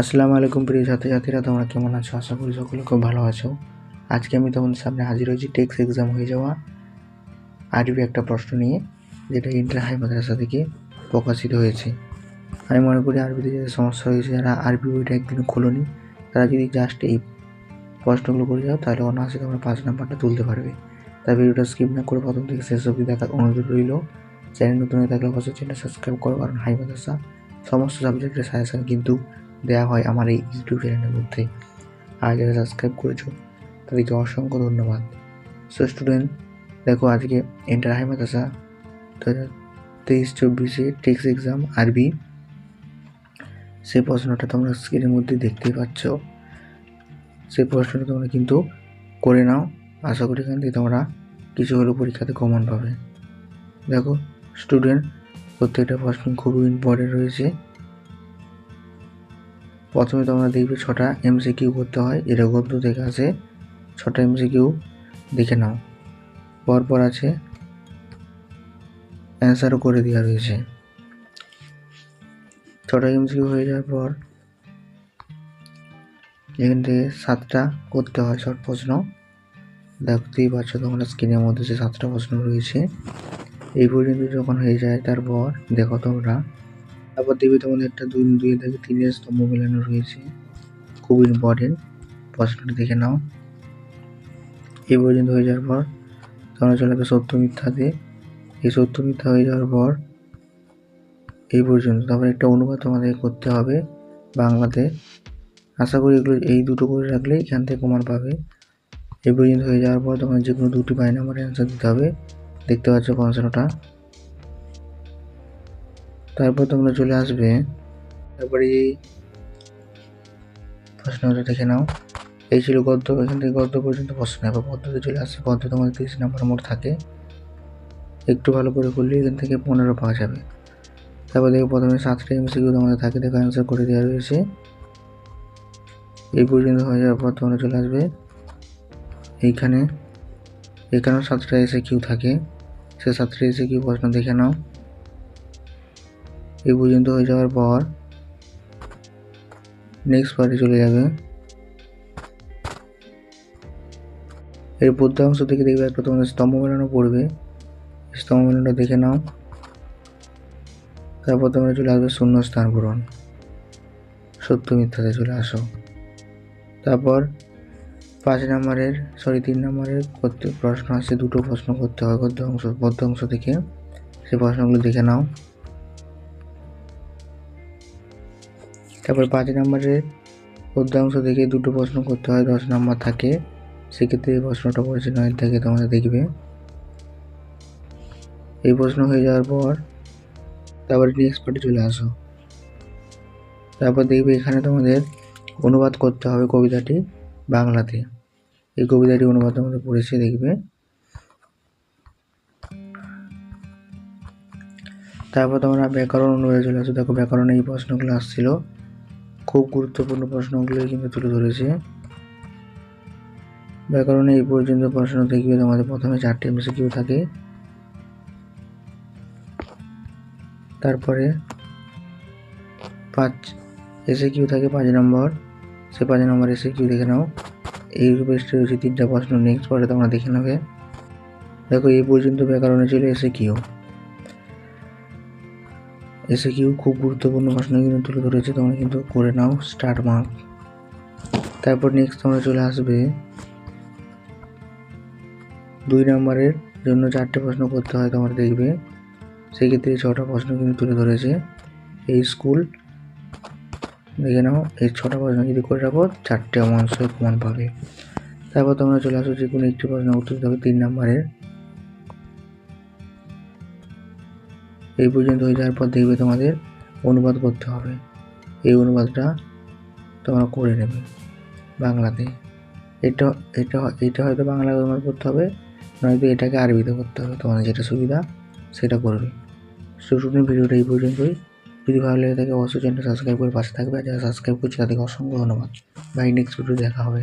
আসসালামু আলাইকুম প্রিয় ছাত্রছাত্রীরা, তোমরা কেমন আছো? আশা করি সকলে খুব ভালো আছো। আজকে আমি তোমাদের সামনে হাজির হয়েছি টেক্স এক্সাম হয়ে যাওয়া আরবি একটা প্রশ্ন নিয়ে, যেটা ইন্টার হাই মাদ্রাসা থেকে প্রকাশিত হয়েছে। আমি মনে করি আরবিতে যাদের সমস্যা হয়েছে, যারা আরবি বইটা একদিন খোলনি, তারা যদি জাস্ট এই প্রশ্নগুলো করে যাও, তাহলে অনায়াসে তোমরা পাঁচ নাম্বারটা তুলতে পারবে। তাই ভিডিওটা স্কিপ না করে প্রথম থেকে শেষ অবধি দেখার অনুরোধ রইল। চ্যানেল নতুন হয়ে থাকলে অবশ্যই চ্যানেল সাবস্ক্রাইব করো, কারণ হাই মাদ্রাসা সমস্ত সাবজেক্টের সাজেশন কিন্তু দেওয়া হয় আমার এই ইউটিউব চ্যানেলের মধ্যে। আর যারা সাবস্ক্রাইব করেছ, তাদেরকে অসংখ্য ধন্যবাদ। সো স্টুডেন্ট দেখো আজকে এন্টার হাই মাদ্রাসা দু হাজার তেইশ চব্বিশে টেক্সট এক্সাম আরবি। সেই প্রশ্নটা তোমরা স্ক্রিনের মধ্যে দেখতেই পাচ্ছ। সেই প্রশ্নটা তোমরা কিন্তু করে নাও। আশা করি এখান থেকে তোমরা কিছু হলেও পরীক্ষাতে কমন পাবে। দেখো স্টুডেন্ট প্রত্যেকটা প্রশ্ন খুবই ইম্পর্টেন্ট রয়েছে। প্রথমে তোমরা দেখবে ছটা এমসিকিউ করতে হয় এটা গদ্য থেকে আসে। ছটা এমসিকিউ দেখে নাও। পরপর আছে অ্যান্সারও করে দেওয়া রয়েছে। ছটা এমসিকিউ হয়ে যাওয়ার পর এখান থেকে সাতটা করতে হয় শর্ট প্রশ্ন। দেখতেই পাচ্ছ তোমরা স্ক্রিনের মধ্যে যে সাতটা প্রশ্ন রয়েছে। এই পর্যন্ত যখন হয়ে যায়, তারপর দেখো তোমরা তারপর দেখবে তোমাদের একটা দুই দুই থেকে তিনের স্তম্ভ মেলানো রয়েছে। খুব ইম্পর্টেন্ট প্রশ্নটা দেখে নাও। এই পর্যন্ত হয়ে যাওয়ার পর তোমরা চলে যাবে সত্য মিথ্যাতে। এই সত্য মিথ্যা হয়ে যাওয়ার পর এই পর্যন্ত তারপর একটা অনুবাদ তোমাদের করতে হবে বাংলাতে। আশা করি এগুলো এই দুটো করে রাখলে এখান থেকে কমান পাবে। এই পর্যন্ত হয়ে যাওয়ার পর তোমার যে কোনো দুটি বাই নাম্বারে অ্যান্সার দিতে হবে। দেখতে পাচ্ছ প্রশ্নটা তারপর তোমরা চলে আসবে। তারপরে এই প্রশ্নটা দেখে নাও। এই ছিল গদ্য, এখান থেকে গদ্য পর্যন্ত প্রশ্ন। এবার পদ্ধতি চলে আসছে। গদ্য তোমাদের তিরিশ নাম্বার মোট থাকে। একটু ভালো করে করলে এখান থেকে পনেরো পাওয়া যাবে। তারপর দেখো প্রথমে সাতটা এমসিকিউ তোমাদের থাকে। দেখো অ্যান্সার করে দেওয়া রয়েছে। এই পর্যন্ত হয়ে যাওয়ার পর তোমরা চলে আসবে। এইখানে। এখানেও সাতটা এসে কিউ থাকে। সে সাতটা এসে কিউ প্রশ্ন দেখে নাও। এই পর্যন্ত হয়ে যাওয়ার পর নেক্সট পার্টে চলে যাবে। এর অংশ থেকে দেখবে একটা তোমাদের স্তম্ভ মেলানো পড়বে। স্তম্ভ মেলানোটা দেখে নাও। তারপর তোমরা চলে আসবে শূন্য স্থান পূরণ। সত্য মিথ্যাতে চলে আসো। তারপর পাঁচ নম্বরের সরি তিন নম্বরের প্রশ্ন আছে, দুটো প্রশ্ন করতে হয় গদ্য অংশ গদ্য অংশ থেকে। সেই প্রশ্নগুলো দেখে নাও। তারপর পাঁচ নম্বরের অধ্যাংশ থেকে দুটো প্রশ্ন করতে হয়, দশ নম্বর থাকে। সেক্ষেত্রে এই প্রশ্নটা পড়েছে নয় থেকে তোমরা দেখবে। এই প্রশ্ন হয়ে যাওয়ার পর তারপরে নেক্সট পার্টে চলে আসো। তারপর দেখবে এখানে তোমাদের অনুবাদ করতে হবে কবিতাটি বাংলাতে। এই কবিতাটি অনুবাদ তোমাদের পড়েছে, দেখবে। তারপর তোমরা ব্যাকরণ অনুবাদে চলে আসো। দেখো ব্যাকরণে এই প্রশ্নগুলো আসছিল। খুব গুরুত্বপূর্ণ প্রশ্নগুলোই কিন্তু তুলে ধরেছে। ব্যাকরণে এই পর্যন্ত প্রশ্ন দেখবে তোমাদের প্রথমে চারটে এমসিকিউ থাকে। তারপরে পাঁচ এসে কিউ থাকে, পাঁচ নম্বর। সে পাঁচ নম্বর এসে কিউ দেখে নাও। এই বেস্টে রয়েছে তিনটা প্রশ্ন। নেক্সট পরে তোমরা দেখে নেবে। দেখো, এই পর্যন্ত ব্যাকরণে ছিল এসে কিউ এসে কিউ খুব গুরুত্বপূর্ণ প্রশ্ন কিন্তু তুলে ধরেছে, তোমরা কিন্তু করে নাও স্টার্ট মার্ক তারপর নেক্সট তোমরা চলে আসবে দুই নম্বরের জন্য চারটে প্রশ্ন করতে হয়, তোমরা দেখবে। সেক্ষেত্রে ছটা প্রশ্ন কিন্তু তুলে ধরেছে এই স্কুল দেখে নাও, এই ছটা প্রশ্ন যদি করে রাখো, চারটে অংশ প্রমাণ পাবে। তারপর তোমরা চলে আসো যে কোনো একটি প্রশ্ন উত্তর দিতে হবে তিন নম্বরের। এই পর্যন্ত হয়ে যাওয়ার পর দেখবে তোমাদের অনুবাদ করতে হবে। এই অনুবাদটা তোমরা করে নেবে বাংলাতে। এটা এটা এটা হয়তো বাংলায় অনুবাদ করতে হবে, নয়তো এটাকে আরবিতে করতে হবে। তোমাদের যেটা সুবিধা সেটা করবে স্টুডেন্ট ভিডিওটা এই পর্যন্তই। যদি ভালো লেগে থাকে, অবশ্যই চ্যানেলটা সাবস্ক্রাইব করে পাশে থাকবে। আর যারা সাবস্ক্রাইব করছে, তাদেরকে অসংখ্য ধন্যবাদ। বাই নেক্সট ভিডিও দেখা হবে।